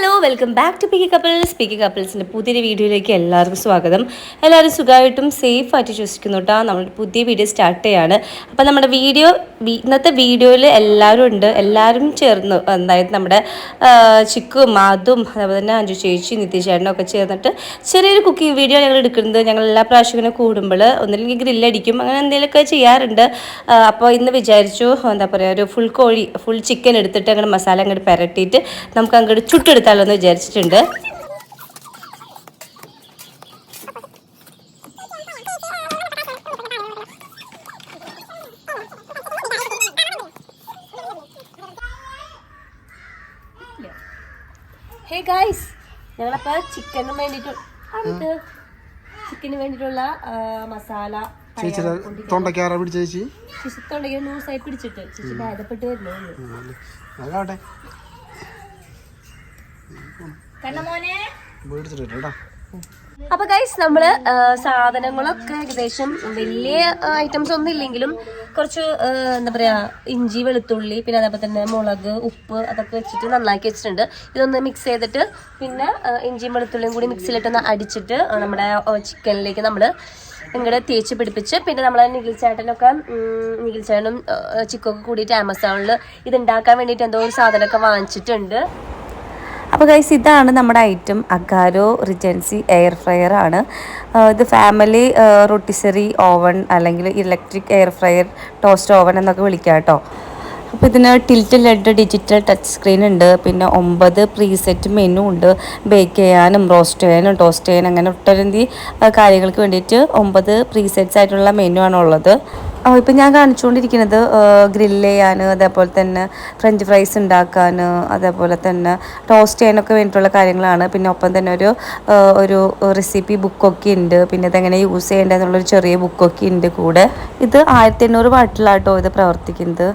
Hello welcome back to picky couples picky കപ്പിൾസിന്റെ പുതിയൊരു വീഡിയോയിലേക്ക് എല്ലാവർക്കും സ്വാഗതം. എല്ലാവരും സുഖമായിട്ടും സേഫ് ആയിട്ട് വിശ്വസിക്കുന്നു കേട്ടോ നമ്മുടെ പുതിയ വീഡിയോ സ്റ്റാർട്ട് ചെയ്യാണ്. അപ്പോൾ നമ്മുടെ വീഡിയോ ഇന്നത്തെ വീഡിയോയിൽ എല്ലാവരും ഉണ്ട്. എല്ലാവരും ചേർന്ന് അതായത് നമ്മുടെ ചിക്കും മാതും അതുപോലെ തന്നെ അഞ്ചു ചേച്ചി നിത്യചേട്ടനും ഒക്കെ ചേർന്നിട്ട് ചെറിയൊരു കുക്കിംഗ് വീഡിയോ ഞങ്ങൾ എടുക്കുന്നത്. ഞങ്ങൾ എല്ലാ പ്രാവശ്യം ഇങ്ങനെ കൂടുമ്പോൾ ഒന്നില്ലെങ്കിൽ ഗ്രില്ലടിക്കും അങ്ങനെ എന്തെങ്കിലുമൊക്കെ ചെയ്യാറുണ്ട്. അപ്പോൾ ഇന്ന് വിചാരിച്ചു എന്താ പറയുക ഒരു ഫുൾ കോഴി ഫുൾ ചിക്കൻ എടുത്തിട്ട് അങ്ങോട്ട് മസാല അങ്ങോട്ട് പെരട്ടിയിട്ട് നമുക്ക് അങ്ങോട്ട് എന്ന് വിചാരിച്ചിട്ടുണ്ട്. ഹേ ഗൈസ് ഞങ്ങളപ്പോൾ ചിക്കന് വേണ്ടിട്ട് ചിക്കന് വേണ്ടിയിട്ടുള്ള ആ, മസാല ചേച്ചിയുടെ തൊണ്ടയ്ക്കാറ പിടിച്ച ചേച്ചി? തൊണ്ടയ്ക്ക് ലൂസായി പിടിച്ചിട്ട്. ചേച്ചി ഭേദപ്പെട്ട് വരുന്നേ അപ്പൊ ഗൈസ് നമ്മൾ സാധനങ്ങളൊക്കെ ഏകദേശം വലിയ ഐറ്റംസ് ഒന്നും ഇല്ലെങ്കിലും കുറച്ച് എന്താ പറയാ ഇഞ്ചി വെളുത്തുള്ളി പിന്നെ അതേപോലെ തന്നെ മുളക് ഉപ്പ് അതൊക്കെ വെച്ചിട്ട് നന്നാക്കി വെച്ചിട്ടുണ്ട്. ഇതൊന്ന് മിക്സ് ചെയ്തിട്ട് പിന്നെ ഇഞ്ചിയും വെളുത്തുള്ളിയും കൂടി മിക്സിയിലിട്ടൊന്ന് അടിച്ചിട്ട് നമ്മുടെ ചിക്കനിലേക്ക് നമ്മൾ ഇങ്ങോട്ട് തേച്ച് പിടിപ്പിച്ച് പിന്നെ നമ്മളെ നിഖിൽ ചേട്ടനൊക്കെ നിഖിൽ ചേട്ടനും ചിക്കൊക്കെ കൂടിയിട്ട് ആമസോണിൽ ഇത് ഉണ്ടാക്കാൻ വേണ്ടിയിട്ട് എന്തോ ഒരു സാധനമൊക്കെ വാങ്ങിച്ചിട്ടുണ്ട്. അപ്പോൾ ഗൈസ് ഇതാണ് നമ്മുടെ item Agaro Regency air fryer ആണ്. ഇത് ഫാമിലി റൊട്ടിസറി ഓവൺ അല്ലെങ്കിൽ electric air fryer toast oven എന്നൊക്കെ വിളിക്കാം കേട്ടോ. അപ്പോൾ ഇതിന് tilt LED digital touch screen ഉണ്ട്. പിന്നെ ഒമ്പത് പ്രീസെറ്റ് മെനു ഉണ്ട്. ബേക്ക് ചെയ്യാനും റോസ്റ്റ് ചെയ്യാനും ടോസ്റ്റ് ചെയ്യാനും അങ്ങനെ ഒട്ടനവധി കാര്യങ്ങൾക്ക് വേണ്ടിയിട്ട് ഒമ്പത് പ്രീസെറ്റ്സ് ആയിട്ടുള്ള മെനു ആണുള്ളത് ഇപ്പം ഞാൻ കാണിച്ചുകൊണ്ടിരിക്കുന്നത് ഗ്രില്ല് ചെയ്യാൻ അതേപോലെ തന്നെ ഫ്രഞ്ച് ഫ്രൈസ് ഉണ്ടാക്കാൻ അതേപോലെ തന്നെ ടോസ്റ്റ് ചെയ്യാനൊക്കെ വേണ്ടിയിട്ടുള്ള കാര്യങ്ങളാണ്. പിന്നെ ഒപ്പം തന്നെ ഒരു ഒരു റെസിപ്പി ബുക്കൊക്കെ ഉണ്ട്. പിന്നെ ഇതെങ്ങനെ യൂസ് ചെയ്യേണ്ടതെന്നുള്ളൊരു ചെറിയ ബുക്കൊക്കെ ഉണ്ട് കൂടെ. ഇത് ആയിരത്തി എണ്ണൂറ് വാട്ടിലാട്ടോ ഇത് പ്രവർത്തിക്കുന്നത്.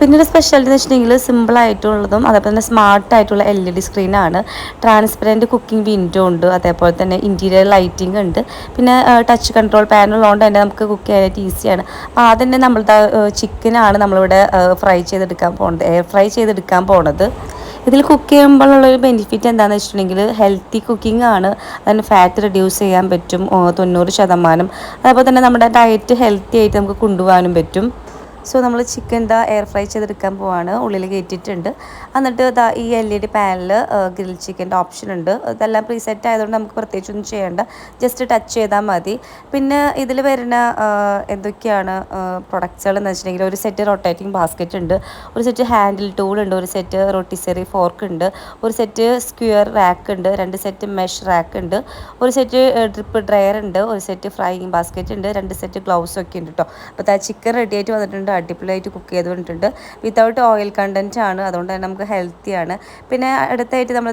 പിന്നെ ഒരു സ്പെഷ്യാലിറ്റി എന്ന് വെച്ചിട്ടുണ്ടെങ്കിൽ സിമ്പിൾ ആയിട്ടുള്ളതും അതേപോലെ തന്നെ സ്മാർട്ട് ആയിട്ടുള്ള എൽ ഇ ഡി സ്ക്രീനാണ് ട്രാൻസ്പെറന്റ് കുക്കിംഗ് വിൻഡോ ഉണ്ട് അതേപോലെ തന്നെ ഇന്റീരിയർ ലൈറ്റിംഗ് ഉണ്ട്. പിന്നെ ടച്ച് കൺട്രോൾ പാനൽ ഉള്ളതുകൊണ്ട് തന്നെ നമുക്ക് കുക്ക് ചെയ്യാനായിട്ട് ഈസിയാണ് അപ്പോൾ ആദ്യം തന്നെ നമ്മൾ ചിക്കനാണ് നമ്മളിവിടെ ഫ്രൈ ചെയ്തെടുക്കാൻ പോകുന്നത് എയർ ഫ്രൈ ചെയ്തെടുക്കാൻ പോണത്. ഇതിൽ കുക്ക് ചെയ്യുമ്പോഴുള്ളൊരു ബെനിഫിറ്റ് എന്താണെന്ന് വെച്ചിട്ടുണ്ടെങ്കിൽ ഹെൽത്തി കുക്കിംഗ് ആണ്. അതിന് ഫാറ്റ് റിഡ്യൂസ് ചെയ്യാൻ പറ്റും തൊണ്ണൂറ് ശതമാനം. അതേപോലെ തന്നെ നമ്മുടെ ഡയറ്റ് ഹെൽത്തി ആയിട്ട് നമുക്ക് കൊണ്ടുപോകാനും പറ്റും. സോ നമ്മൾ ചിക്കൻ ദാ എയർ ഫ്രൈ ചെയ്തെടുക്കാൻ പോവാണ്. ഉള്ളിൽ കയറ്റിയിട്ടുണ്ട് എന്നിട്ട് ദാ ഈ എൽ ഇ ഡി പാനിൽ ഗ്രിൽ ചിക്കന്റെ ഓപ്ഷൻ ഉണ്ട്. ഇതെല്ലാം പ്രീസെറ്റ് ആയതുകൊണ്ട് നമുക്ക് പ്രത്യേകിച്ചൊന്നും ചെയ്യേണ്ട. ജസ്റ്റ് ടച്ച് ചെയ്താൽ മതി. പിന്നെ ഇതിൽ വരുന്ന എന്തൊക്കെയാണ് പ്രൊഡക്ട്സുകൾ എന്ന് വെച്ചിട്ടുണ്ടെങ്കിൽ ഒരു സെറ്റ് റൊട്ടേറ്റിംഗ് ബാസ്ക്കറ്റ് ഉണ്ട്. ഒരു സെറ്റ് ഹാൻഡിൽ ടൂൾ ഉണ്ട്. ഒരു സെറ്റ് റൊട്ടിസെറി ഫോർക്ക് ഉണ്ട്. ഒരു സെറ്റ് സ്ക്വയർ റാക്ക് ഉണ്ട്. രണ്ട് സെറ്റ് മെഷ് റാക്ക് ഉണ്ട്. ഒരു സെറ്റ് ഡ്രിപ്പ് ഡ്രയർ ഉണ്ട്. ഒരു സെറ്റ് ഫ്രൈയിങ് ബാസ്ക്കറ്റ് ഉണ്ട്. രണ്ട് സെറ്റ് ഗ്ലൗസ് ഒക്കെ ഉണ്ട് കേട്ടോ അപ്പോൾ ആ ചിക്കൻ റെഡി ആയിട്ട് വന്നിട്ടുണ്ട് അടിപൊളിയായിട്ട് കുക്ക് ചെയ്ത് വന്നിട്ടുണ്ട്. വിത്തൗട്ട് ഓയിൽ കണ്ടന്റ് ആണ്. അതുകൊണ്ട് തന്നെ നമുക്ക് ഹെൽത്തിയാണ് പിന്നെ അടുത്തായിട്ട് നമ്മൾ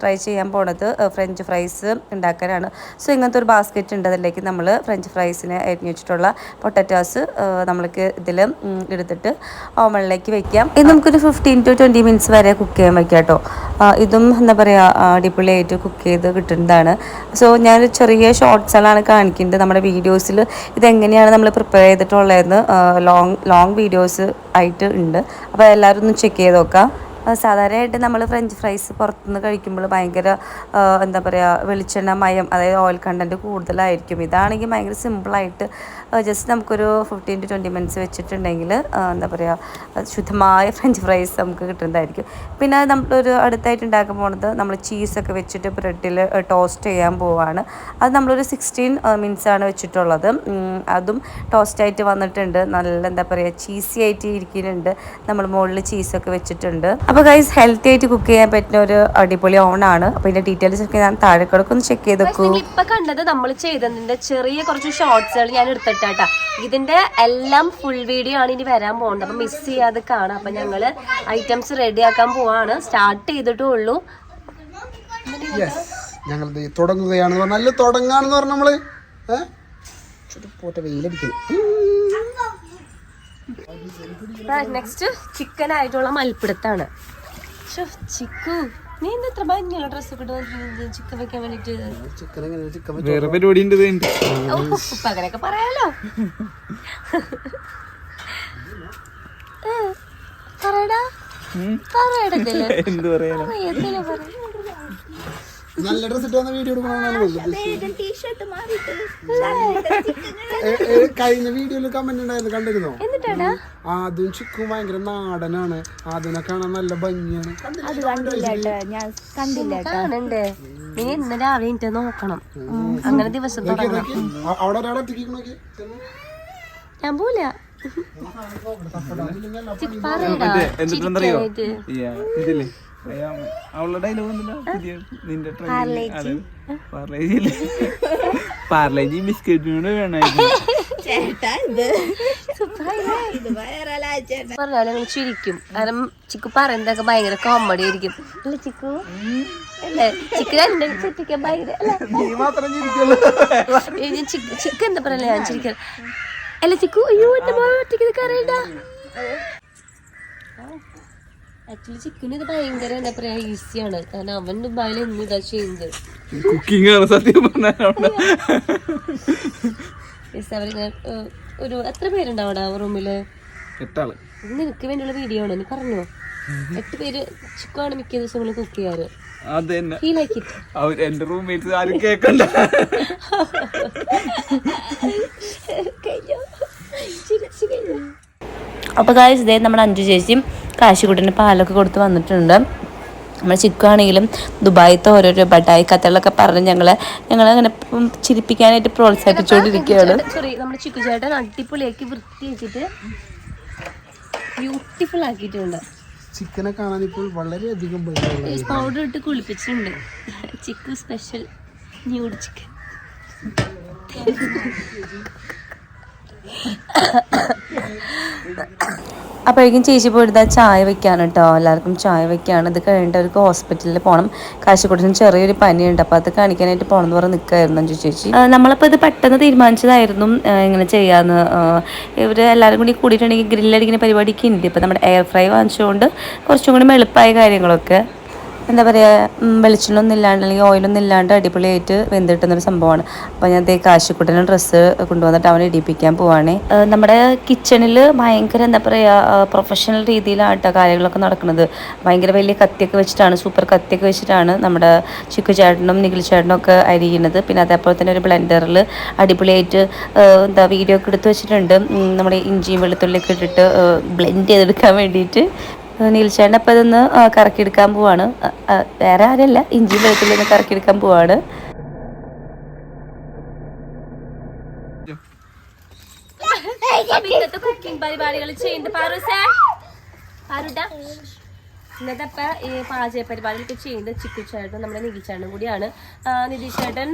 ട്രൈ ചെയ്യാൻ പോണത് ഫ്രഞ്ച് ഫ്രൈസ് ഉണ്ടാക്കാനാണ്. സോ ഇങ്ങനത്തെ ഒരു ബാസ്ക്കറ്റ് ഉണ്ട്. അതിലേക്ക് നമ്മൾ ഫ്രഞ്ച് ഫ്രൈസിന് അരിഞ്ഞു വെച്ചിട്ടുള്ള പൊട്ടറ്റോസ് നമ്മൾക്ക് ഇതിൽ എടുത്തിട്ട് ഓവണിലേക്ക് വെക്കാം. ഇത് നമുക്കൊരു ഫിഫ്റ്റീൻ ടു ട്വന്റി മിനിറ്റ്സ് വരെ കുക്ക് ചെയ്യാൻ വയ്ക്കാം കേട്ടോ. ഇതും എന്താ പറയുക അടിപൊളിയായിട്ട് കുക്ക് ചെയ്ത് കിട്ടുന്നതാണ്. സോ ഞാനൊരു ചെറിയ ഷോർട്സുകളാണ് കാണിക്കുന്നത്. നമ്മുടെ വീഡിയോസിൽ ഇതെങ്ങനെയാണ് നമ്മൾ പ്രിപ്പയർ ചെയ്തിട്ടുള്ളതെന്ന് ലോങ് ലോങ് വീഡിയോസ് ആയിട്ട് ഉണ്ട്. അപ്പോൾ എല്ലാവരും ഒന്ന് ചെക്ക് ചെയ്ത് നോക്കാം. സാധാരണയായിട്ട് നമ്മൾ ഫ്രഞ്ച് ഫ്രൈസ് പുറത്തുനിന്ന് കഴിക്കുമ്പോൾ ഭയങ്കര എന്താ പറയുക വെളിച്ചെണ്ണ മയം അതായത് ഓയിൽ കണ്ടന്റ് കൂടുതലായിരിക്കും. ഇതാണെങ്കിൽ ഭയങ്കര സിമ്പിളായിട്ട് ജസ്റ്റ് നമുക്കൊരു ഫിഫ്റ്റീൻ ടു ട്വന്റി മിനിറ്റ്സ് വെച്ചിട്ടുണ്ടെങ്കിൽ എന്താ പറയുക ശുദ്ധമായ ഫ്രഞ്ച് ഫ്രൈസ് നമുക്ക് കിട്ടുന്നതായിരിക്കും. പിന്നെ നമ്മളൊരു അടുത്തായിട്ട് ഉണ്ടാക്കാൻ പോകുന്നത് നമ്മൾ ചീസൊക്കെ വെച്ചിട്ട് ബ്രെഡിൽ ടോസ്റ്റ് ചെയ്യാൻ പോവാണ്. അത് നമ്മളൊരു സിക്സ്റ്റീൻ മിനിറ്റ്സ് ആണ് വെച്ചിട്ടുള്ളത്. അതും ടോസ്റ്റായിട്ട് വന്നിട്ടുണ്ട്. നല്ല എന്താ പറയുക ചീസി ആയിട്ട് ഇരിക്കുന്നുണ്ട്. നമ്മൾ മുകളിൽ ചീസൊക്കെ വെച്ചിട്ടുണ്ട്. അപ്പോൾ ഗൈസ് ഹെൽത്തി ആയിട്ട് കുക്ക് ചെയ്യാൻ പറ്റുന്ന ഒരു അടിപൊളി ഓണാണ് അപ്പോൾ ഇതിന്റെ ഡീറ്റെയിൽസ് ഒക്കെ ഞാൻ താഴെ കിടക്കൊന്ന് ചെക്ക് ചെയ്ത് നോക്കൂ. ഇപ്പൊ കണ്ടത് നമ്മൾ ചെയ്തതിന്റെ ചെറിയ കുറച്ച് ഷോർട്സുകൾ ഞാൻ എടുത്തിട്ടാ ഇതിന്റെ എല്ലാം ഫുൾ വീഡിയോ ആണ് ഇനി വരാൻ പോകുന്നത് അപ്പൊ മിസ് ചെയ്യാതെ കാണാം. അപ്പൊ ഞങ്ങൾ ഐറ്റംസ് റെഡി ആക്കാൻ പോവാണ്. സ്റ്റാർട്ട് ചെയ്തിട്ടേ ഉള്ളൂ. ഞങ്ങൾ തുടങ്ങുകയാണ് പറഞ്ഞാൽ തുടങ്ങാന്ന് പറഞ്ഞ നമ്മൾ ഏഹ് പോട്ടെ വെയിലടിക്കുന്നു. നെക്സ്റ്റ് ചിക്കൻ ആയിട്ടുള്ള മൽപ്പിടുത്താണ്. ചിക്കു. നീ എന്താ ഇത്ര ഭംഗിയുള്ള ഡ്രസ് ഒക്കെ ചിക്കൻ വെക്കാൻ വേണ്ടിട്ട്? വേറെ പരിപാടി ഉണ്ട് അങ്ങനെയൊക്കെ പറയാലോ. പറയടാ. പറയടത്തില്ല എന്ത് പറയാനാ? പറയത്തില്ല പറ നല്ല ഡ്രസ് ഇട്ട് വന്ന വീഡിയോ എടുക്കണമെന്നാണ് കഴിഞ്ഞ വീഡിയോയിൽ കമന്റ് ഉണ്ടായിരുന്നു കണ്ടിരുന്നോ? എന്നിട്ടാടാ? ആദ്യം ചിക്കു ഭയങ്കര നാടനാണ്. ആദ്യനെ കാണാൻ നല്ല ഭംഗിയാണ്. കണ്ടില്ലേ? അത് കണ്ടില്ല ഞാൻ കണ്ടില്ല കാണണ്ടേ. നീ ഇന്ന് രാവിലെ എനിക്ക് നോക്കണം. അങ്ങനെ ദിവസം അവിടെ ഞാൻ പോല പറയടാ. ഇതില്ലേ? അവളുടെ ഡയലോഗ് നിന്റെ പാർലേജി പാർലേജി ബിസ്ക്കറ്റിനോട് വേണമായിരുന്നു. ചിരിക്കും. കാരണം ചിക്കു പറയുന്നതൊക്കെ ഭയങ്കര കോമഡി ആയിരിക്കും. അല്ല ചിക്കു? അല്ലേ? ചിക്കു എന്റെ ചിരിക്കാൻ ഭയങ്കര എന്താ പറയാ? ഞാൻ ചിരിക്കാൻ അല്ല ചിക്കു? അയ്യോ എന്റെ ഒറ്റയ്ക്ക് കറിയണ്ട ആക്ച്വലി ചിക്കുന് ഇത് ഭയങ്കര എന്താ പറയാ ഈസിയാണ് കാരണം അവൻ ദുബായിൽ ഇന്ന് ഇതാ ചെയ്യുന്നത്. കുക്കിംഗ് ആണ് സത്യം അവരിങ്ങനെ ഒരു എത്ര പേരുണ്ട് അവിടെ റൂമിൽ? എട്ടാൾ. ഇത് നിനക്ക് വേണ്ടിയുള്ള വീഡിയോ ആണ്? നീ പറഞ്ഞോ. എട്ട് പേര് ചിക്കുവാണ് മിക്ക ദിവസങ്ങളും കുക്ക് ചെയ്യാറ്. എന്റെ റൂംമേറ്റ്സ് ആരും കേക്കണ്ട. അപ്പോൾ കാശ് ഇതേ നമ്മുടെ അഞ്ചു ചേച്ചിയും കാശിക്കുട്ടിന് പാലൊക്കെ കൊടുത്ത് വന്നിട്ടുണ്ട്. നമ്മൾ ചിക്കു ആണെങ്കിലും ദുബായിത്തെ ഓരോരോ ബഡായി കഥകളൊക്കെ പറഞ്ഞ് ഞങ്ങളെ ഞങ്ങളെ അങ്ങനെ ചിരിപ്പിക്കാനായിട്ട് പ്രോത്സാഹിപ്പിച്ചുകൊണ്ടിരിക്കുകയാണ്. സോറി നമ്മുടെ ചിക്കു ചേട്ടൻ അടിപൊളിയാക്കി വൃത്തിയാക്കിയിട്ട് ബ്യൂട്ടിഫുൾ ആക്കിയിട്ടുണ്ട്. ചിക്കനെ കാണാൻ ഇപ്പോൾ വളരെയധികം ഭംഗിയുള്ള പൗഡർ ഇട്ട് കുളിപ്പിച്ചിട്ടുണ്ട്. ചിക്കു സ്പെഷ്യൽ ന്യൂഡ് ചിക്കൻ അപ്പോഴേക്കും ചേച്ചി പോയിട്ട് ചായ വെക്കാണ് കേട്ടോ എല്ലാവർക്കും ചായ വെക്കാണ്. ഇത് കഴിഞ്ഞിട്ട് അവർക്ക് ഹോസ്പിറ്റലിൽ പോകണം കാശിക്കുട്ടിന് ചെറിയൊരു പനിയുണ്ട്. അപ്പോൾ അത് കാണിക്കാനായിട്ട് പോകണം എന്ന് പറഞ്ഞ് നിൽക്കായിരുന്നു അഞ്ചു ചേച്ചി. നമ്മളപ്പോൾ ഇത് പെട്ടെന്ന് തീരുമാനിച്ചതായിരുന്നു. ഇങ്ങനെ ചെയ്യാമെന്ന് ഇവർ എല്ലാവരും കൂടി കൂടിയിട്ടുണ്ടെങ്കിൽ ഗ്രില്ലടിക്കുന്ന പരിപാടിക്ക് ഉണ്ട് ഇപ്പോൾ നമ്മുടെ എയർ ഫ്രൈ വാങ്ങിച്ചുകൊണ്ട് കുറച്ചും കൂടി എളുപ്പമായ കാര്യങ്ങളൊക്കെ. എന്താ പറയുക വെളിച്ചെണ്ണൊന്നും ഇല്ലാണ്ട് അല്ലെങ്കിൽ ഓയിലൊന്നും ഇല്ലാണ്ട് അടിപൊളിയായിട്ട് വെന്തിട്ടുന്നൊരു സംഭവമാണ്. അപ്പോൾ ഞാൻ ദേ കാശിക്കുട്ടനും ഡ്രസ്സ് കൊണ്ടുവന്നിട്ട് അവനെ ഇടിപ്പിക്കാൻ പോവാണേ. നമ്മുടെ കിച്ചണിൽ ഭയങ്കര എന്താ പറയുക പ്രൊഫഷണൽ രീതിയിലാണ് കേട്ടോ കാര്യങ്ങളൊക്കെ നടക്കുന്നത്. ഭയങ്കര വലിയ കത്തിയൊക്കെ വെച്ചിട്ടാണ് സൂപ്പർ കത്തിയൊക്കെ വെച്ചിട്ടാണ് നമ്മുടെ ചിക്കു ചേട്ടനും നിഖിൽ ചേട്ടനും ഒക്കെ അരിയുന്നത്. പിന്നെ അതേപോലെ തന്നെ ഒരു ബ്ലെൻഡറിൽ അടിപൊളിയായിട്ട് എന്താ വീഡിയോ ഒക്കെ എടുത്ത് വെച്ചിട്ടുണ്ട്. നമ്മുടെ ഇഞ്ചിയും വെളുത്തുള്ളിയൊക്കെ ഇട്ടിട്ട് ബ്ലെൻഡ് ചെയ്തെടുക്കാൻ വേണ്ടിയിട്ട് നീൽച്ചേട്ടൻ അപ്പം ഇതൊന്ന് കറക്കിയെടുക്കാൻ പോവാണ്. വേറെ ആരല്ല ഇഞ്ചി വെള്ളത്തിൽ ഒന്ന് കറക്കിയെടുക്കാൻ പോവാണ്. ഇന്നത്തെ കുക്കിംഗ് പരിപാടികൾ പാചക പരിപാടികളൊക്കെ ചെയ്യുന്നത് ചിക്കു ചേട്ടൻ നമ്മുടെ നിധി ചേട്ടൻ കൂടിയാണ്. നിധി ചേട്ടൻ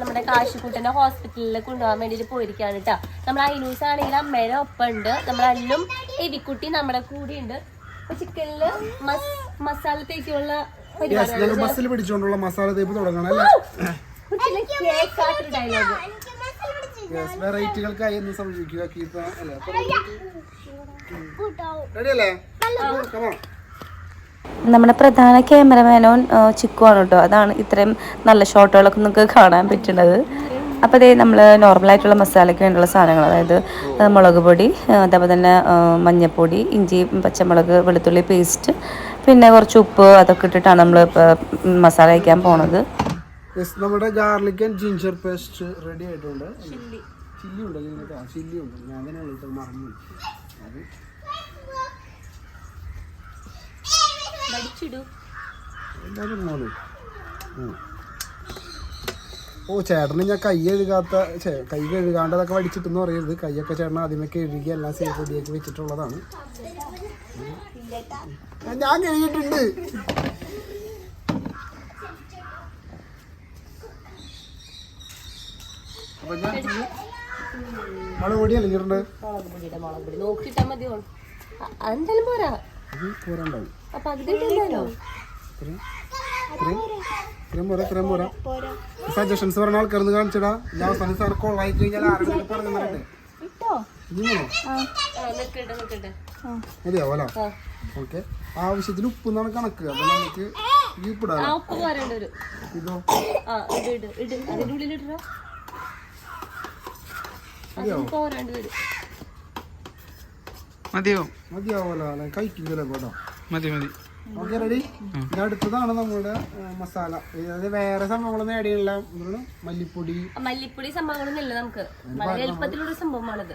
നമ്മുടെ കാശിക്കുട്ടനെ ഹോസ്പിറ്റലിൽ കൊണ്ടുപോകാൻ വേണ്ടിയിട്ട് പോയിരിക്കുകയാണ് കേട്ടോ. നമ്മൾ ഐനൂസ് ആണെങ്കിൽ അമ്മയുടെ ഒപ്പം ഉണ്ട് നമ്മളെല്ലാം എരിക്കുട്ടി നമ്മുടെ കൂടെ ഉണ്ട് അപ്പൊ ചിക്കനിൽ മസാല തേക്കുള്ള ബസ്സിൽ പിടിച്ചുകൊണ്ടുള്ള മസാല തേപ്പ് തുടങ്ങണം അല്ലേ? വെറൈറ്റികൾക്കായി എന്ന് സംശയിക്കുക കീപ്പ അല്ലേ? റെഡി അല്ലേ കമോൺ നമ്മുടെ പ്രധാന ക്യാമറമാനോൻ ചിക്കുവാണ് കേട്ടോ. അതാണ് ഇത്രയും നല്ല ഷോട്ടുകളൊക്കെ നിങ്ങൾക്ക് കാണാൻ പറ്റുന്നത്. അപ്പോൾ അതേ നമ്മൾ നോർമലായിട്ടുള്ള മസാലയ്ക്ക് വേണ്ടിയുള്ള സാധനങ്ങൾ അതായത് മുളക് പൊടി അതേപോലെ തന്നെ മഞ്ഞൾപ്പൊടി ഇഞ്ചി പച്ചമുളക് വെളുത്തുള്ളി പേസ്റ്റ് പിന്നെ കുറച്ച് ഉപ്പ് അതൊക്കെ ഇട്ടിട്ടാണ് നമ്മൾ മസാല വയ്ക്കാൻ പോണത്. നമ്മുടെ garlic and ginger paste ready ആയിട്ടുണ്ട്. ചില്ലി. ചില്ലി ഉണ്ട്? ഇതിനകത്ത് ചില്ലി ഉണ്ട്. ഞാൻ തന്നെ വിളിച്ചത് മറന്നു അത് എന്തായാലും മോൾ. ഉം. ഓ ചേട്ടന് ഞാൻ കൈ എഴുകാത്ത കൈ എഴുകാണ്ടതൊക്കെ വടിച്ചിട്ടെന്ന് പറയരുത്. കൈയൊക്കെ ചേട്ടൻ ആദ്യമൊക്കെ എഴുകി എല്ലാം സേഫ് റെഡിയാക്കി വെച്ചിട്ടുള്ളതാണ്. ഞാൻ കഴിഞ്ഞിട്ടുണ്ട് മുളക് പൊടി അല്ലെങ്കിൽ ഇടണ്ടേ? മുളക് പൊടിയുടെ മുളക് പൊടി. നോക്കിയിട്ടാ മതി അതെന്തായാലും പോരാ. അത് പോരണ്ടാവും അപ്പൊ ഇത്രയും ഇത്രയും ഇത്രയും പോരാ ഇത്രയും പോരാ. സജഷൻസ് പറഞ്ഞ കാണിച്ചടാ. ഞാൻ അവസാനം സാർ കൊള്ളായി കഴിഞ്ഞാൽ ആരെങ്കിലും പറഞ്ഞു തരട്ടെ മതിയാവോ ഓക്കെ. ആവശ്യത്തിന് ഉപ്പ് എന്നാണ് കണക്ക്. അപ്പൊ നമുക്ക് ഈ ഉപ്പിടാം ആ ഉപ്പ് പോരേണ്ട ഇതോ? മതിയാവോ? മതിയോ മതിയാവോലോ? അല്ലെ കഴിക്കില്ലല്ലോ കേട്ടോ. മതി മതി. ഓക്കെ റെഡി ഇത് അടുത്തതാണ് നമ്മുടെ മസാല. അതായത് വേറെ സംഭവങ്ങളൊന്നും ആഡ് ചെയ്യണില്ല. എന്താണ് മല്ലിപ്പൊടി. മല്ലിപ്പൊടി സംഭവങ്ങളൊന്നും ഇല്ല നമുക്ക്. വളരെ എളുപ്പത്തിലുള്ള സംഭവമാണത്.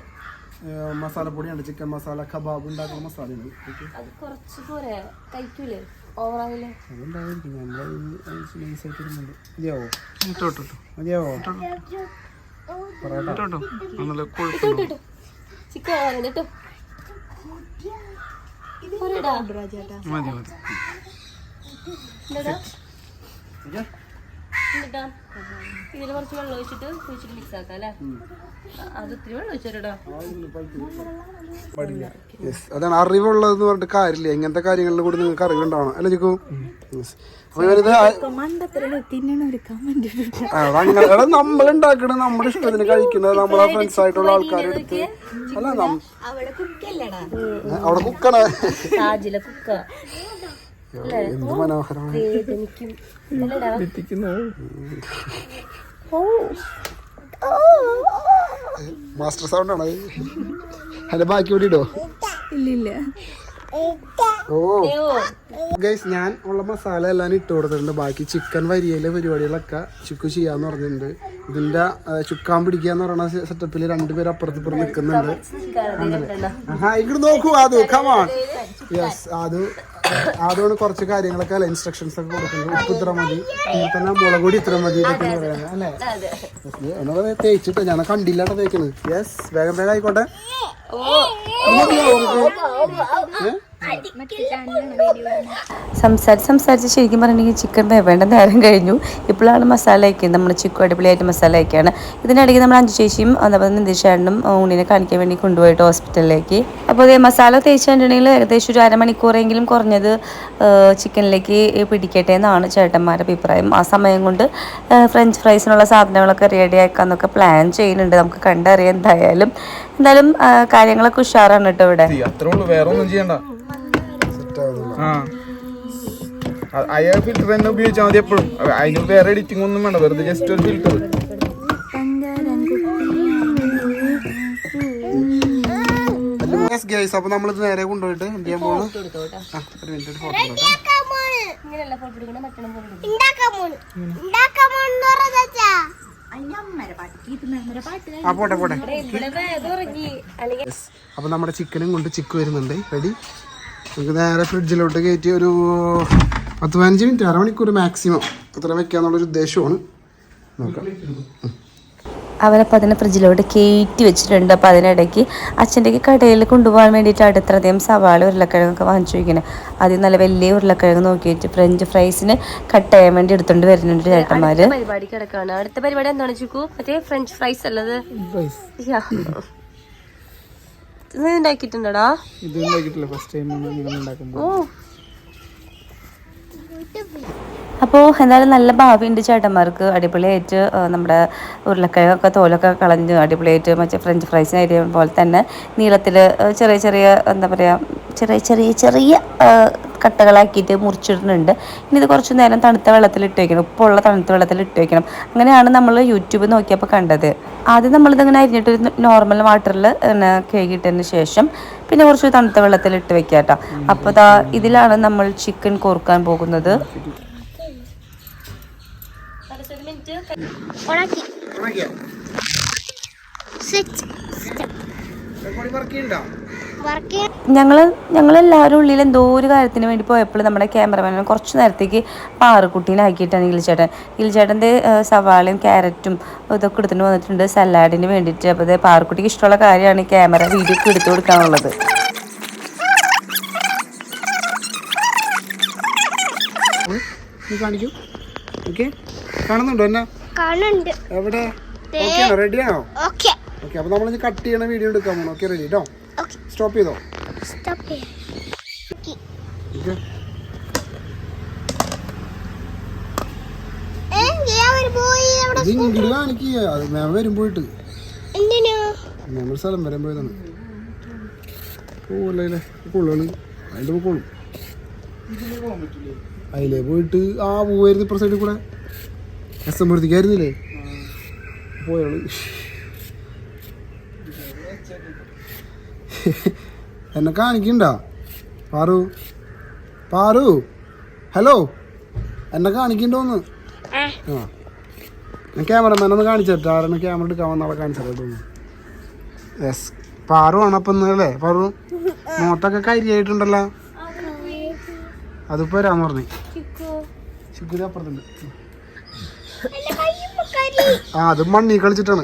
ആ, മസാലപ്പൊടിയാണ് ചിക്കൻ മസാല കബാബ് ഉണ്ടാക്കുന്ന മസാലയുണ്ട് ഓക്കെ അത് കുറച്ച് പോരെ കഴിക്കൂലേ? ഓവറാവില്ലേ അതുണ്ടായിരിക്കും. മതിയാവോ. മതിയാവോ? പൊറോട്ട? ചിക്കൻ. മതി മതി. എന്നിട്ടാ? ഇതിൽ കുറച്ച് വെള്ളം ഒഴിച്ചിട്ട് കുഴിച്ചിട്ട് മിക്സ് ആക്കാം അല്ലേ? അത് ഇത്തിരി വെള്ളം ഒഴിച്ചോടാ യെസ് അതാണ് അറിവുള്ളതെന്ന് പറഞ്ഞിട്ട് കാര്യമില്ല. ഇങ്ങനത്തെ കാര്യങ്ങളിൽ കൂടി നിങ്ങൾക്ക് അറിവുണ്ടാവണം. അല്ലേ ചിക്കു? അതങ്ങനെ എടാ നമ്മൾ ഉണ്ടാക്കണ നമ്മുടെ ഇഷ്ടത്തിന് കഴിക്കുന്നത് നമ്മളെ ഫ്രണ്ട്സ് ആയിട്ടുള്ള ആൾക്കാരെ എടുത്ത്. അല്ല അവിടെ കുക്കണേ ഏ, അവിടെ കുക്കണ കുക്ക എന്ത് അല്ലടാ. മാസ്റ്റർ സൗണ്ട് ആണോ അതിന്റെ ബാക്കി കൂടി ഇടോ. ഇല്ലില്ല. ഓ. ഗൈസ് ഞാൻ ഉള്ള മസാല എല്ലാം ഇട്ട് കൊടുത്തിട്ടുണ്ട്. ബാക്കി ചിക്കൻ വരിയയിലെ പരിപാടികളൊക്കെ ചിക്കു ചെയ്യാന്ന് പറഞ്ഞിട്ടുണ്ട്. ഇതിന്റെ ചുക്കാൻ പിടിക്കുക എന്ന് പറയുന്ന സെറ്റപ്പിൽ രണ്ടുപേരും അപ്പുറത്ത് ഇപ്പുറം നിൽക്കുന്നുണ്ട് ആ ഇങ്ങോട്ട് നോക്കൂ അത് കമാൺ യെസ് അത് അതുകൊണ്ട് കുറച്ച് കാര്യങ്ങളൊക്കെ അല്ല ഇൻസ്ട്രക്ഷൻസ് ഒക്കെ കൊടുക്കുന്നത് ഉപ്പ് ഇത്ര മതി പിന്നെ തന്നെ മുളക് പൊടി ഇത്ര മതി അല്ലെ പറയുന്നത് തേച്ചിട്ട് ഞാൻ കണ്ടില്ലാട്ടോ തേക്കണത് യെസ് വേഗം വേഗം ആയിക്കോട്ടെ സംസാരിച്ച് സംസാരിച്ച് ശരിക്കും പറഞ്ഞിട്ടുണ്ടെങ്കിൽ ചിക്കൻ വേവേണ്ട നേരം കഴിഞ്ഞു. ഇപ്പോഴാണ് മസാല അയക്കുന്നത് നമ്മൾ ചിക്കൻ അടിപൊളിയായിട്ട് മസാല അയക്കുകയാണ് ഇതിനിടയ്ക്ക് നമ്മൾ അഞ്ചു ചേച്ചിയും അതേപോലെ നിതീഷേട്ടനും ഊണിനെ കാണിക്കാൻ വേണ്ടി കൊണ്ടുപോയിട്ട് ഹോസ്പിറ്റലിലേക്ക് അപ്പോൾ അതേ മസാല തേച്ചിട്ടുണ്ടെങ്കിൽ ഏകദേശം ഒരു അരമണിക്കൂറെങ്കിലും കുറഞ്ഞത് ചിക്കനിലേക്ക് പിടിക്കട്ടെ എന്നാണ് ചേട്ടന്മാരുടെ അഭിപ്രായം. ആ സമയം കൊണ്ട് ഫ്രഞ്ച് ഫ്രൈസിനുള്ള സാധനങ്ങളൊക്കെ റെഡി ആക്കാന്നൊക്കെ പ്ലാൻ ചെയ്യുന്നുണ്ട്. നമുക്ക് കണ്ടറിയാം എന്തായാലും. എന്തായാലും കാര്യങ്ങളൊക്കെ ഉഷാറാണ് കേട്ടോ ഇവിടെ. ഉള്ളൂ. സെറ്റ് ആവുന്നില്ല ഫിൽറ്റർ തന്നെ ഉപയോഗിച്ചാൽ മതി എപ്പോഴും. അതിന് വേറെ എഡിറ്റിംഗ് ഒന്നും വേണ്ട. വെറുതെ ജസ്റ്റ് ഒരു ഫിൽറ്റർ ഗൈസ് അപ്പൊ നമ്മളിത് നേരെ കൊണ്ടുപോയിട്ട് എന്ത് ചെയ്യാൻ ഒരു മിനിറ്റ് ഫോട്ടോ പാട്ട് പാട്ട്. ആ അപ്പൊ നമ്മുടെ ചിക്കനും കൊണ്ട് ചിക്ക് വരുന്നുണ്ട്. റെഡി നമുക്ക് നേരെ ഫ്രിഡ്ജിലോട്ട് കയറ്റി ഒരു പത്ത് പതിനഞ്ച് മിനിറ്റ് അരമണിക്കൂർ മാക്സിമം അത്ര വെക്കാന്നുള്ളൊരു ഉദ്ദേശമാണ് നോക്കാം. അവരപ്പോൾ അതിനെ ഫ്രിഡ്ജിലോട്ട് കയറ്റി വെച്ചിട്ടുണ്ട്. അപ്പോൾ അതിനിടയ്ക്ക് അച്ഛന്റെക്ക് കടയിൽ കൊണ്ടുപോകാൻ വേണ്ടിയിട്ടാണ് ഇത്രയധികം സവാള ഉരുളക്കിഴങ്ങൊക്കെ വാങ്ങിച്ചു വയ്ക്കുന്നത് ആദ്യം നല്ല വലിയ ഉരുളക്കിഴങ്ങ് നോക്കിയിട്ട് ഫ്രഞ്ച് ഫ്രൈസിന് കട്ട് ചെയ്യാൻ വേണ്ടി എടുത്തുകൊണ്ട് വരുന്നുണ്ട് ചേട്ടന്മാർ പരിപാടി കിടക്കാണ്. അടുത്ത പരിപാടി എന്താണ് ചുക്കു മറ്റേ ഫ്രഞ്ച് ഫ്രൈസ് അല്ലത്? യാ. ഇത് ഉണ്ടാക്കിയിട്ടുണ്ടടാ ഇത് ഉണ്ടാക്കിയിട്ടില്ല ഫസ്റ്റ് ടൈം ഓ അപ്പോൾ എന്തായാലും നല്ല ഭാവിയുണ്ട് ചേട്ടന്മാർക്ക്. അടിപൊളിയായിട്ട് നമ്മുടെ ഉരുളക്കിഴങ്ങൊക്കെ തോലൊക്കെ കളഞ്ഞ് അടിപൊളിയായിട്ട് മറ്റേ ഫ്രഞ്ച് ഫ്രൈസ് അരിയ പോലെ തന്നെ നീളത്തിൽ ചെറിയ ചെറിയ എന്താ പറയുക ചെറിയ ചെറിയ ചെറിയ കട്ടകളാക്കിയിട്ട് മുറിച്ചിടുന്നുണ്ട്. ഇനി ഇത് കുറച്ച് നേരം തണുത്ത വെള്ളത്തിൽ ഇട്ട് വയ്ക്കണം ഉപ്പുള്ള തണുത്ത വെള്ളത്തിൽ ഇട്ട് വയ്ക്കണം അങ്ങനെയാണ് നമ്മൾ യൂട്യൂബ് നോക്കിയപ്പോൾ കണ്ടത്. ആദ്യം നമ്മളിതിങ്ങനെ അരിഞ്ഞിട്ട് നോർമൽ വാട്ടറിൽ കഴുകിയിട്ടതിന് ശേഷം പിന്നെ കുറച്ച് തണുത്ത വെള്ളത്തിൽ ഇട്ട് വെക്കാം കേട്ടോ അപ്പോൾ ഇതിലാണ് നമ്മൾ ചിക്കൻ കോർക്കാൻ പോകുന്നത്. ഞങ്ങൾ ഞങ്ങളെല്ലാവരും ഉള്ളിൽ എന്തോ ഒരു കാര്യത്തിന് വേണ്ടി പോയപ്പോൾ നമ്മുടെ ക്യാമറമാൻ കുറച്ച് നേരത്തേക്ക് പാറക്കുട്ടീനാക്കിയിട്ടാണ് ഇലിച്ചേട്ടൻ ഇലിച്ചേട്ടന്റെ സവാളയും ക്യാരറ്റും ഇതൊക്കെ എടുത്തിട്ട് വന്നിട്ടുണ്ട് സലാഡിന് വേണ്ടിയിട്ട്. അപ്പോൾ അത് പാറക്കുട്ടിക്ക് ഇഷ്ടമുള്ള കാര്യമാണ് ക്യാമറ വീഡിയോ ഒക്കെ എടുത്തു കൊടുക്കാനുള്ളത്. നീ കാണിക്കൂ. ഓക്കെ. കാണുന്നുണ്ടോ എന്നെ? കാണുന്നുണ്ട്. എവിടെ? ഓക്കെ റെഡിയാണോ ഓക്കെ ഓക്കെ അപ്പൊ നമ്മൾ കട്ട് ചെയ്യണ വീഡിയോ എടുക്കാൻ പോകണം ഓക്കെ റെഡി കേട്ടോ സ്റ്റോപ്പ് ചെയ്തോ? സ്റ്റോപ്പ് ചെയ്യാം. മാം സ്ഥലം വരാൻ പോയതാണ്. പോവല്ലേ അതിന്റെ അതിലേ പോയിട്ട് ആ പോവായിരുന്നു ഇപ്പുറ സൈഡിൽ കൂടെ. പൂർത്തിക്കായിരുന്നില്ലേ പോയോൾ. എന്നെ കാണിക്കണ്ട? പാറു. പാറു. ഹലോ. എന്നെ കാണിക്കണ്ടോന്ന്? ആ. ഞാൻ ക്യാമറമാൻ ഒന്ന് കാണിച്ചിട്ട് ആരാണ് ക്യാമറ എടുക്കാൻ വന്നാളെ കാണിച്ചിട്ട് യെസ് പാറു ആണ് അപ്പം അല്ലേ? പാറു നോട്ടൊക്കെ കരിയായിട്ടുണ്ടല്ലോ. അതിപ്പോ വരാന്ന് പറഞ്ഞു. ശുക്രി അപ്പുറത്തുണ്ട്. ആ അത് മണ്ണി കളിച്ചിട്ടാണ്.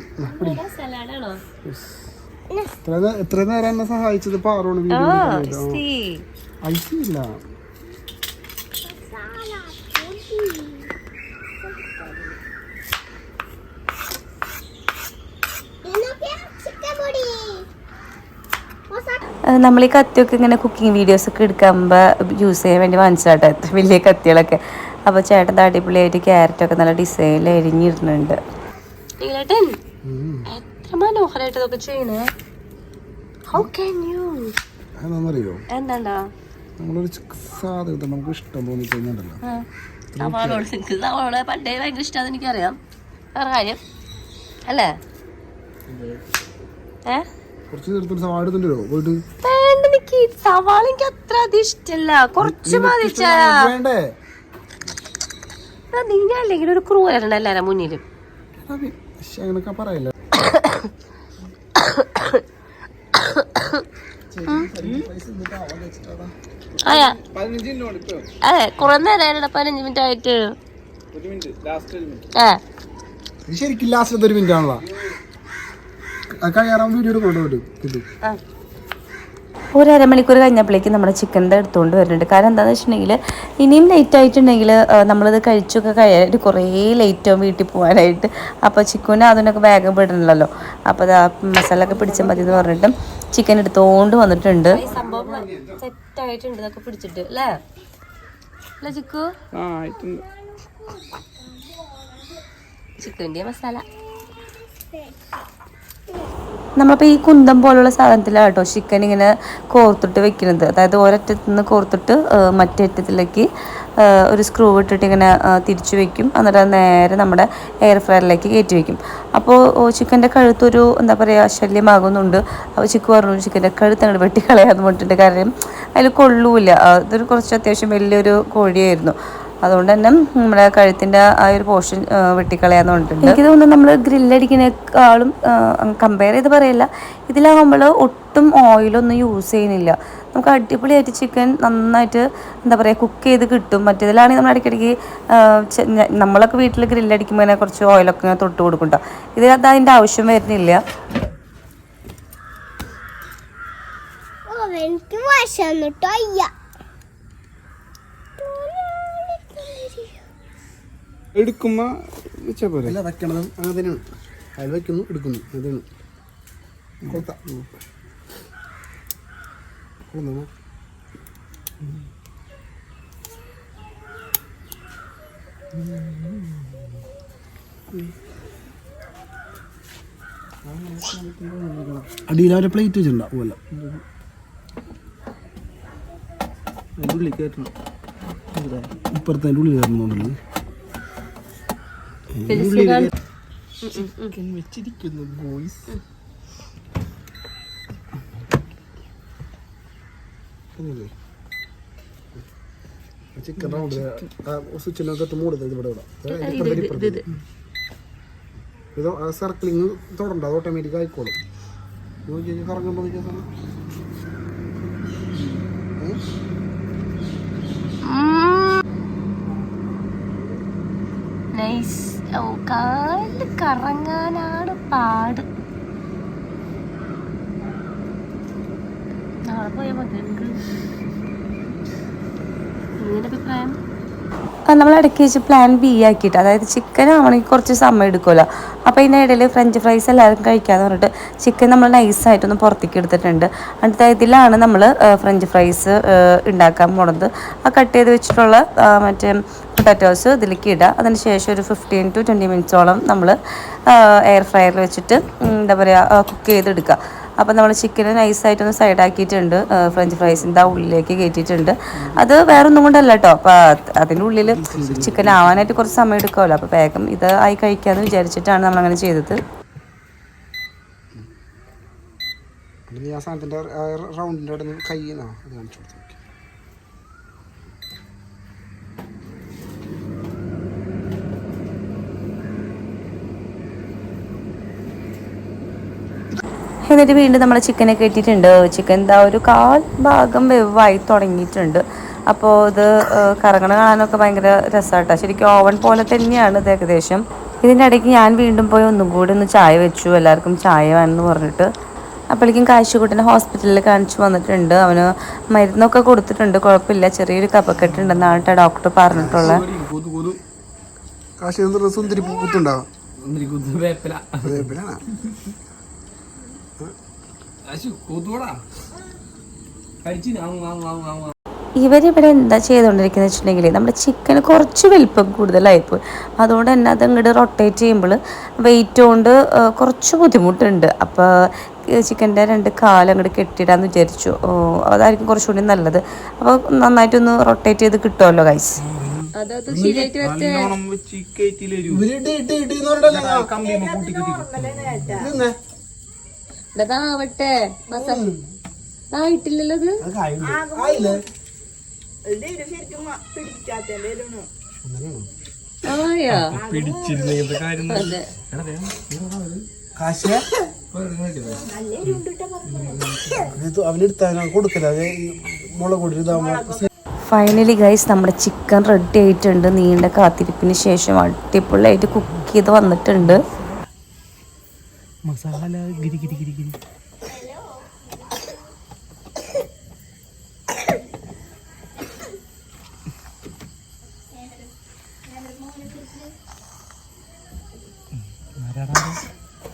എത്ര നേരം എന്നെ സഹായിച്ചത്? പാറോണ് ഐസ് ഇല്ല. നമ്മൾ ഈ കത്തിയൊക്കെ ഇങ്ങനെ കുക്കിംഗ് വീഡിയോസ് ഒക്കെ എടുക്കുമ്പോൾ യൂസ് ചെയ്യാൻ വേണ്ടി വാങ്ങിച്ചാട്ടോ വലിയ കത്തികളൊക്കെ. അപ്പോൾ ചേട്ടൻ അടിപൊളിയായിട്ട് ക്യാരറ്റൊക്കെ നല്ല ഡിസൈനിൽ എരിഞ്ഞിടുന്നുണ്ട് നീലേട്ടൻ എത്ര മനോഹരമായിട്ട് ഇതൊക്കെ ചെയ്യണേ? ഹൗ ക്യാൻ യു അതെന്നറിയോ എന്താണ്ടാ? നമ്മളൊരു ചി- സാധനത്തെ നമുക്ക് ഇഷ്ടം തോന്നി കഴിഞ്ഞാണ്ടല്ലോ സവാളോട് എനിക്ക് സവാള പണ്ടേ ഭയങ്കര ഇഷ്ടമാണെന്ന് എനിക്കറിയാം. വേറെ കാര്യം. അല്ലേ? കുറച്ച് സവാള എടുത്തിട്ടോ പോയിട്ട്. വേണ്ട എനിക്ക് സവാള എനിക്ക് അത്ര അത് കുറച്ച് മതി വേണ്ടേ? നീ ഞാൻ അല്ലെങ്കിൽ ഒരു ക്രൂരണ്ട എല്ലാരും മുന്നിലും. അങ്ങനൊക്കെ പറയല്ല? അതെ കുറെ നേരം പതിനഞ്ച് മിനിറ്റ് ആയിട്ട്. ഒരു മിനിറ്റ് ലാസ്റ്റ് ഒരു മിനിറ്റ് ശരിക്കും ആണല്ലോ. വീഡിയോ ഒരു അരമണിക്കൂർ കഴിഞ്ഞപ്പോഴേക്കും നമ്മുടെ ചിക്കന്റെ എടുത്തുകൊണ്ട് വരുന്നുണ്ട്. കാരണം എന്താണെന്ന് വെച്ചിട്ടുണ്ടെങ്കിൽ ഇനിയും ലേറ്റ് ആയിട്ടുണ്ടെങ്കിൽ നമ്മളിത് കഴിച്ചൊക്കെ കഴിയാനായിട്ട് കുറേ ലേറ്റ് ആവും വീട്ടിൽ പോകാനായിട്ട് അപ്പോൾ ചിക്കുനെ അതിനൊക്കെ വേഗം വിടണമല്ലോ അപ്പോൾ അത് മസാല ഒക്കെ പിടിച്ചാൽ മതി എന്ന് പറഞ്ഞിട്ട് ചിക്കൻ എടുത്തുകൊണ്ട് വന്നിട്ടുണ്ട്. ഈ സംഭവം സെറ്റ് ആയിട്ടുണ്ട് ഇതൊക്കെ പിടിച്ചിട്ട് അല്ലേ? അല്ലേ ചിക്കു? ചിക്കന്റെ മസാല. നമ്മളിപ്പോൾ ഈ കുന്തം പോലുള്ള സാധനത്തിലാണ് കേട്ടോ ചിക്കൻ ഇങ്ങനെ കോർത്തിട്ട് വെക്കുന്നത് അതായത് ഒരറ്റത്ത് നിന്ന് കോർത്തിട്ട് മറ്റേ അറ്റത്തിലേക്ക് ഒരു സ്ക്രൂ ഇട്ടിട്ട് ഇങ്ങനെ തിരിച്ചു വെക്കും. എന്നിട്ട് നേരെ നമ്മുടെ എയർ ഫ്രയറിലേക്ക് കയറ്റി വെക്കും. അപ്പോൾ ചിക്കന്റെ കഴുത്തൊരു എന്താ പറയുക ശല്യമാകുന്നുണ്ട്. അപ്പോൾ ചിക്ക് പറഞ്ഞു ചിക്കന്റെ കഴുത്ത് അങ്ങോട്ട് വെട്ടിക്കളയാന്ന് പറഞ്ഞിട്ടുണ്ട്. കാരണം അതിൽ കൊള്ളൂല അതൊരു കുറച്ച് അത്യാവശ്യം വലിയൊരു കോഴിയായിരുന്നു. അതുകൊണ്ട് തന്നെ നമ്മുടെ കഴുത്തിന്റെ ആ ഒരു പോർഷൻ വെട്ടിക്കളയാന്ന് പറഞ്ഞിട്ടുണ്ട്. എനിക്ക് തോന്നുന്നു നമ്മൾ ഗ്രില്ലടിക്കുന്നേക്കാളും കമ്പയർ ചെയ്ത് പറയില്ല. ഇതിലാകുമ്പോൾ ഒട്ടും ഓയിലൊന്നും യൂസ് ചെയ്യുന്നില്ല. നമുക്ക് അടിപൊളിയായിട്ട് ചിക്കൻ നന്നായിട്ട് എന്താ പറയുക കുക്ക് ചെയ്ത് കിട്ടും. മറ്റേതിലാണെങ്കിൽ നമ്മൾ ഇടയ്ക്കിടയ്ക്ക് നമ്മളൊക്കെ വീട്ടിൽ ഗ്രില്ലടിക്കുമ്പോൾ തന്നെ കുറച്ച് ഓയിലൊക്കെ ഇങ്ങനെ തൊട്ട് കൊടുക്കണ്ട ഇത് അതിന്റെ ആവശ്യം വരുന്നില്ല. ഓ എനിക്ക് വശന്നിട്ടോ അയ്യ എടുക്കുമ്പോ വെച്ചാ പോരെ. അല്ല എടുക്കുന്നു അതാണ് കൊളുത്ത കൊള്ളുന്നോ? അടിയിൽ അവരെ പ്ലേറ്റ് വെച്ചിട്ടുണ്ടാവും അല്ല അതിന്റെ ഉള്ളിൽ കയറ്റണം. ഇപ്പുറത്തെ ഉള്ളിൽ കയറുന്നുണ്ടല്ലോ ചിക്കൻ വെച്ചിരിക്കുന്നു ബോയ്സ് ചിക്കൻ റൗണ്ട് സ്വിച്ചിനെ തൊട്ട് മൂടുന്നത് ഇവിടെ ഇവിടെ ഇത് സർക്കിളിങ് തുടണ്ട അത് ഓട്ടോമാറ്റിക് ആയിക്കോളും. നോക്കി കറങ്ങുമ്പോൾ കാൽ കറങ്ങാനാണ് പാട്. നാളെ പോയാൽ മതി എനിക്ക്. നിങ്ങളുടെ അഭിപ്രായം നമ്മൾ ഇടയ്ക്ക് വെച്ച് പ്ലാൻ ബി ആക്കിയിട്ട് അതായത് ചിക്കൻ ആവണമെങ്കിൽ കുറച്ച് സമയം എടുക്കുമല്ലോ അപ്പോൾ ഇതിന്റെ ഇടയിൽ ഫ്രഞ്ച് ഫ്രൈസ് എല്ലാവരും കഴിക്കാമെന്ന് പറഞ്ഞിട്ട് ചിക്കൻ നമ്മൾ നൈസായിട്ടൊന്ന് പുറത്തേക്ക് എടുത്തിട്ടുണ്ട്. അടുത്ത ഇതിലാണ് നമ്മൾ ഫ്രഞ്ച് ഫ്രൈസ് ഉണ്ടാക്കാൻ പോണത്. ആ കട്ട് ചെയ്ത് വെച്ചിട്ടുള്ള മറ്റേ പൊട്ടാറ്റോസ് ഇതിലേക്ക് ഇടുക അതിന് ശേഷം ഒരു ഫിഫ്റ്റീൻ ടു ട്വന്റി മിനിറ്റ്സോളം നമ്മൾ എയർ ഫ്രയറിൽ വെച്ചിട്ട് എന്താ പറയുക കുക്ക് ചെയ്തെടുക്കുക അപ്പോൾ നമ്മൾ ചിക്കന് നൈസായിട്ടൊന്ന് സൈഡാക്കിയിട്ടുണ്ട്. ഫ്രഞ്ച് ഫ്രൈസിന്റെ ആ ഉള്ളിലേക്ക് കയറ്റിയിട്ടുണ്ട്. അത് വേറൊന്നും കൊണ്ടല്ല കേട്ടോ അപ്പോൾ അതിന്റെ ഉള്ളിൽ ചിക്കൻ ആവാനായിട്ട് കുറച്ച് സമയം എടുക്കുമല്ലോ. അപ്പോൾ വേഗം ഇത് ആയി കഴിക്കാമെന്ന് വിചാരിച്ചിട്ടാണ് നമ്മളങ്ങനെ ചെയ്തത്. ആ സാധനത്തിന്റെ റൗണ്ടിന്റെ നിന്ന് കൈ എന്നാണ് അത് കാണിച്ചു കൊടുത്തു. എന്നിട്ട് വീണ്ടും നമ്മൾ ചിക്കനെ കെട്ടിയിട്ടുണ്ട് ചിക്കൻ എന്താ ഒരു കാൽ ഭാഗം വെവായി തുടങ്ങിയിട്ടുണ്ട്. അപ്പോൾ ഇത് കറങ്ങണ കാണാനൊക്കെ ഭയങ്കര രസമാട്ടോ ശരിക്കും ഓവൻ പോലെ തന്നെയാണ് ഇത് ഏകദേശം. ഇതിന്റെ ഇടയ്ക്ക് ഞാൻ വീണ്ടും പോയി ഒന്നും കൂടി ഒന്ന് ചായ വെച്ചു. എല്ലാവർക്കും ചായ വേണമെന്ന് പറഞ്ഞിട്ട്. അപ്പോഴേക്കും കാശുകുട്ടനെ ഹോസ്പിറ്റലിൽ കാണിച്ചു വന്നിട്ടുണ്ട്. അവന് മരുന്നൊക്കെ കൊടുത്തിട്ടുണ്ട്. കുഴപ്പമില്ല. ചെറിയൊരു കപക്കെട്ടുണ്ടെന്നാണ് കേട്ടോ ഡോക്ടർ പറഞ്ഞിട്ടുള്ളത് കാശി സുന്ദരി കുത്തുണ്ടാവും ഇവരിവിടെ എന്താ ചെയ്തുകൊണ്ടിരിക്കുന്നത് വെച്ചിട്ടുണ്ടെങ്കിൽ നമ്മുടെ ചിക്കൻ കുറച്ച് വലിപ്പം കൂടുതലായിപ്പോയി. അതുകൊണ്ട് തന്നെ അത് ഇങ്ങോട്ട് റൊട്ടേറ്റ് ചെയ്യുമ്പോൾ വെയിറ്റ് കൊണ്ട് കുറച്ച് ബുദ്ധിമുട്ടുണ്ട്. അപ്പോൾ ചിക്കന്റെ രണ്ട് കാലം അങ്ങോട്ട് കെട്ടിയിടാന്ന് വിചാരിച്ചു. അതായിരിക്കും കുറച്ചുകൂടി നല്ലത്. അപ്പോൾ നന്നായിട്ടൊന്ന് റൊട്ടേറ്റ് ചെയ്ത് കിട്ടുമല്ലോ ഗൈസ് അതത് ഇതാവട്ടെ മസാല ആയിട്ടില്ലല്ലോ ഇത് അത് കായുണ്ട്. ആയില്ലേ? ശരിക്കും പിടിക്കാത്തതിന്റെ അങ്ങനെയാണോ? ആയാ? പിടിച്ചിരുന്ന കാര്യം അതെ. കാശിയെ? ഇത് അവനെടുത്താ കൊടുക്കല. അത് മുളക് പൊടി ഇതാകുമ്പോ ഫൈനലി ഗൈസ് നമ്മുടെ ചിക്കൻ റെഡി ആയിട്ടുണ്ട്. നീണ്ട കാത്തിരിപ്പിന് ശേഷം അടിപൊളിയായിട്ട് കുക്ക് ചെയ്ത് വന്നിട്ടുണ്ട്. മസാല ഗിരി ഗിരി ഗിരി ഗിരി.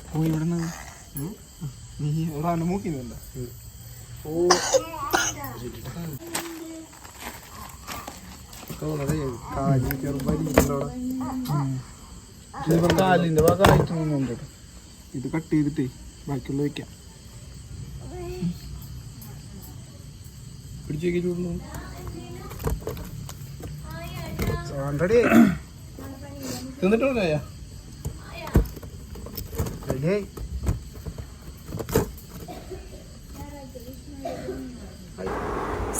പോയി ഇവിടെ നീ ഒരാളുടെ ഓ. കാലിന്റെ ഭാഗമായിട്ടൊന്നും ഇത് കട്ട് ചെയ്തിട്ടേ ബാക്കിയുള്ള വെക്കാം. പിടിച്ചേക്ക് ചൂടുന്നു റെഡി തിന്നിട്ടോ റെഡി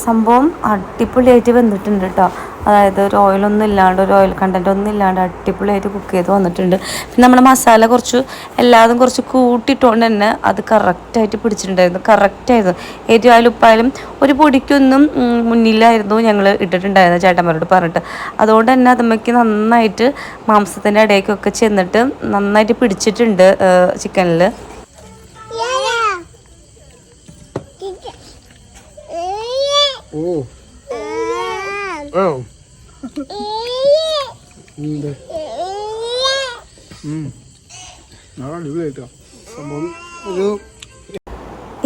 സംഭവം അടിപൊളിയായിട്ട് വന്നിട്ടുണ്ട് കേട്ടോ അതായത് ഒരു ഓയിലൊന്നും ഇല്ലാണ്ട് ഒരു ഓയിൽ കണ്ടന്റ് ഒന്നും ഇല്ലാണ്ട് അടിപൊളിയായിട്ട് കുക്ക് ചെയ്ത് വന്നിട്ടുണ്ട്. പിന്നെ നമ്മുടെ മസാല കുറച്ച് എല്ലാതും കുറച്ച് കൂട്ടിയിട്ടുകൊണ്ട് തന്നെ അത് കറക്റ്റായിട്ട് പിടിച്ചിട്ടുണ്ടായിരുന്നു. കറക്റ്റായിരുന്നു എരിവായാലും ഉപ്പായാലും ഒരു പൊടിക്കൊന്നും മുന്നിലായിരുന്നു ഞങ്ങൾ ഇട്ടിട്ടുണ്ടായിരുന്നത് ചേട്ടന്മാരോട് പറഞ്ഞിട്ട്. അതുകൊണ്ട് തന്നെ അതമ്മയ്ക്ക് നന്നായിട്ട് മാംസത്തിന്റെ ഇടയ്ക്കൊക്കെ ചെന്നിട്ട് നന്നായിട്ട് പിടിച്ചിട്ടുണ്ട് ചിക്കനിൽ ഓ ഓ സംഭവം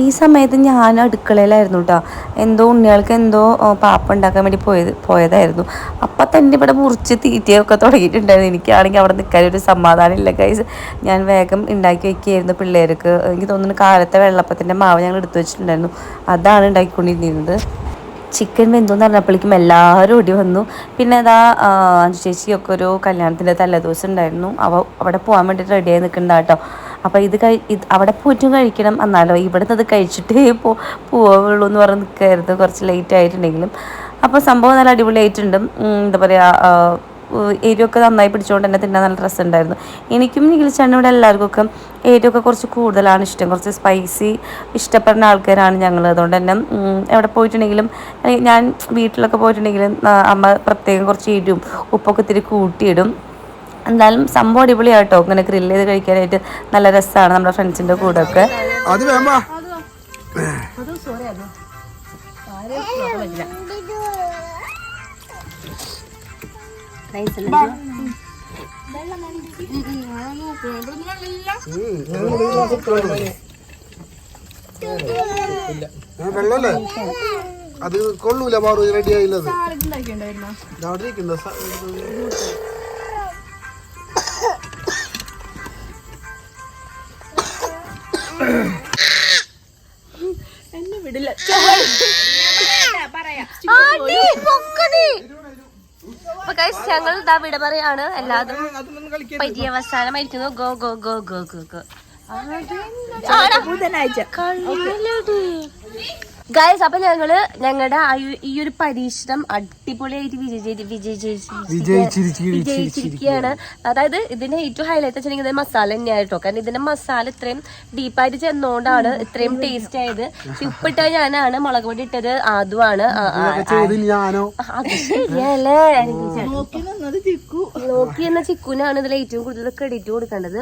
ഈ സമയത്ത് ഞാൻ അടുക്കളയിലായിരുന്നു കേട്ടോ എന്തോ ഉണ്ണികൾക്ക് എന്തോ പാപ്പ ഉണ്ടാക്കാൻ വേണ്ടി പോയത് പോയതായിരുന്നു. അപ്പൊ തന്നെ ഇവിടെ മുറിച്ച് തീറ്റയൊക്കെ തുടങ്ങിയിട്ടുണ്ടായിരുന്നു. എനിക്കാണെങ്കിൽ അവിടെ നിൽക്കാൻ ഒരു സമാധാനം ഇല്ല കൈസ് ഞാൻ വേഗം ഉണ്ടാക്കി വയ്ക്കുകയായിരുന്നു പിള്ളേർക്ക്. എനിക്ക് തോന്നുന്നു കാലത്തെ വെള്ളപ്പത്തിന്റെ മാവ് ഞങ്ങൾ എടുത്തു വെച്ചിട്ടുണ്ടായിരുന്നു. അതാണ് ഉണ്ടാക്കിക്കൊണ്ടിരുന്നത്. ചിക്കൻ വെന്തോന്ന് പറഞ്ഞപ്പോഴേക്കും എല്ലാവരും ഓടി വന്നു. പിന്നെ അതാ അഞ്ചു ചേച്ചിയൊക്കെ ഒരു കല്യാണത്തിന്റെ തലേദിവസം ഉണ്ടായിരുന്നു. അവ അവിടെ പോകാൻ വേണ്ടിയിട്ട് റെഡിയായി നിൽക്കണ്ട കേട്ടോ. അപ്പോൾ ഇത് കഴി അവിടെ പോയിട്ടും കഴിക്കണം. എന്നാലോ ഇവിടുന്ന് അത് കഴിച്ചിട്ടേ പോ പോവുള്ളൂ എന്ന് പറഞ്ഞ് നിൽക്കായിരുന്നു. കുറച്ച് ലേറ്റ് ആയിട്ടുണ്ടെങ്കിലും. അപ്പോൾ സംഭവം നല്ല അടിപൊളിയായിട്ടുണ്ട്. എന്താ പറയുക എരിവൊക്കെ നന്നായി പിടിച്ചുകൊണ്ട് തന്നെ തിന്നാൻ നല്ല രസമുണ്ടായിരുന്നു. എനിക്കും നികിളിച്ചാണ് ഇവിടെ എല്ലാവർക്കും ഒക്കെ എരിവൊക്കെ കുറച്ച് കൂടുതലാണ് ഇഷ്ടം. കുറച്ച് സ്പൈസി ഇഷ്ടപ്പെടുന്ന ആൾക്കാരാണ് ഞങ്ങൾ അതുകൊണ്ട് തന്നെ എവിടെ പോയിട്ടുണ്ടെങ്കിലും ഞാൻ വീട്ടിലൊക്കെ പോയിട്ടുണ്ടെങ്കിലും അമ്മ പ്രത്യേകം കുറച്ച് എരിവും ഉപ്പൊക്കെ ഇത്തിരി കൂട്ടിയിടും. എന്തായാലും സംഭവം അടിപൊളിയാട്ടോ. ഇങ്ങനെ ഗ്രില്ല് ചെയ്ത് കഴിക്കാനായിട്ട് നല്ല രസമാണ് നമ്മുടെ ഫ്രണ്ട്സിന്റെ കൂടെ ഒക്കെ അത് വെള്ളല്ലേ? അത് കൊള്ളൂല മാറു റെഡി ആയില്ലത്. അവിടെ ഇരിക്കണ്ട ഞങ്ങൾ ഇതാ വിട പറയാണ് എല്ലാതും പര്യവസാനമായിരിക്കുന്നു. Go go go go go go. ബുധനാഴ്ച. ഗായ്സ് അപ്പൊ ഞങ്ങൾ ഞങ്ങളുടെ ഈ ഒരു പരീക്ഷണം അടിപൊളിയായിട്ട് വിജയിച്ചിരിക്കുകയാണ്. അതായത് ഇതിന്റെ ഏറ്റവും ഹൈലൈറ്റ് വെച്ചിട്ടുണ്ടെങ്കിൽ ഇത് മസാല തന്നെയാണ് തന്നെയായിട്ടോ കാരണം ഇതിന്റെ മസാല ഇത്രയും ഡീപ്പായിട്ട് ചെന്നോണ്ടാണ് ഇത്രയും ടേസ്റ്റ് ആയത്. ഉപ്പിട്ട ഞാനാണ് മുളക് പൊടി ഇട്ടത് ആദ്യമാണ് നോക്കി എന്ന ചിക്കുനാണ് ഇതിൽ ഏറ്റവും കൂടുതൽ ക്രെഡിറ്റ് കൊടുക്കേണ്ടത്.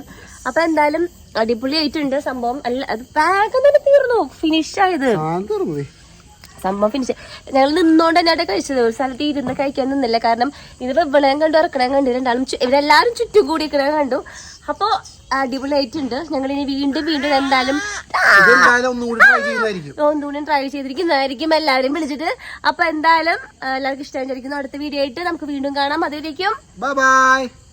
അപ്പൊ എന്തായാലും അടിപൊളിയായിട്ടുണ്ട് സംഭവം. അല്ല അത് പാകം തന്നെ തീർന്നു. ഫിനിഷ് ആയത്. സംഭവം ഫിനിഷ് ഞങ്ങൾ നിന്നോണ്ട് തന്നെ അവിടെ കഴിച്ചത്. ഒരു സ്ഥലത്ത് ഇരുന്ന് കഴിക്കാൻ നിന്നില്ല. കാരണം ഇത് വെവളയും കണ്ടു ഇറക്കണേ കണ്ടു. രണ്ടാളും ഇവരെല്ലാരും ചുറ്റും കൂടി ഇരിക്കണേ കണ്ടു. അപ്പൊ അടിപൊളിയായിട്ടുണ്ട്. ഞങ്ങൾ ഇനി വീണ്ടും വീണ്ടും എന്തായാലും ഇതെന്തായാലും ഒന്നും കൂടി ട്രൈ ചെയ്യുന്നതായിരിക്കും ഒന്നുകൂടി ട്രൈ ചെയ്തിരിക്കുന്നതായിരിക്കും എല്ലാവരും വിളിച്ചിട്ട്. അപ്പൊ എന്തായാലും എല്ലാവർക്കും ഇഷ്ടമായിരിക്കുന്നു അടുത്ത വീഡിയോ ആയിട്ട് നമുക്ക് വീണ്ടും കാണാം. അതുവരേക്കും. Bye bye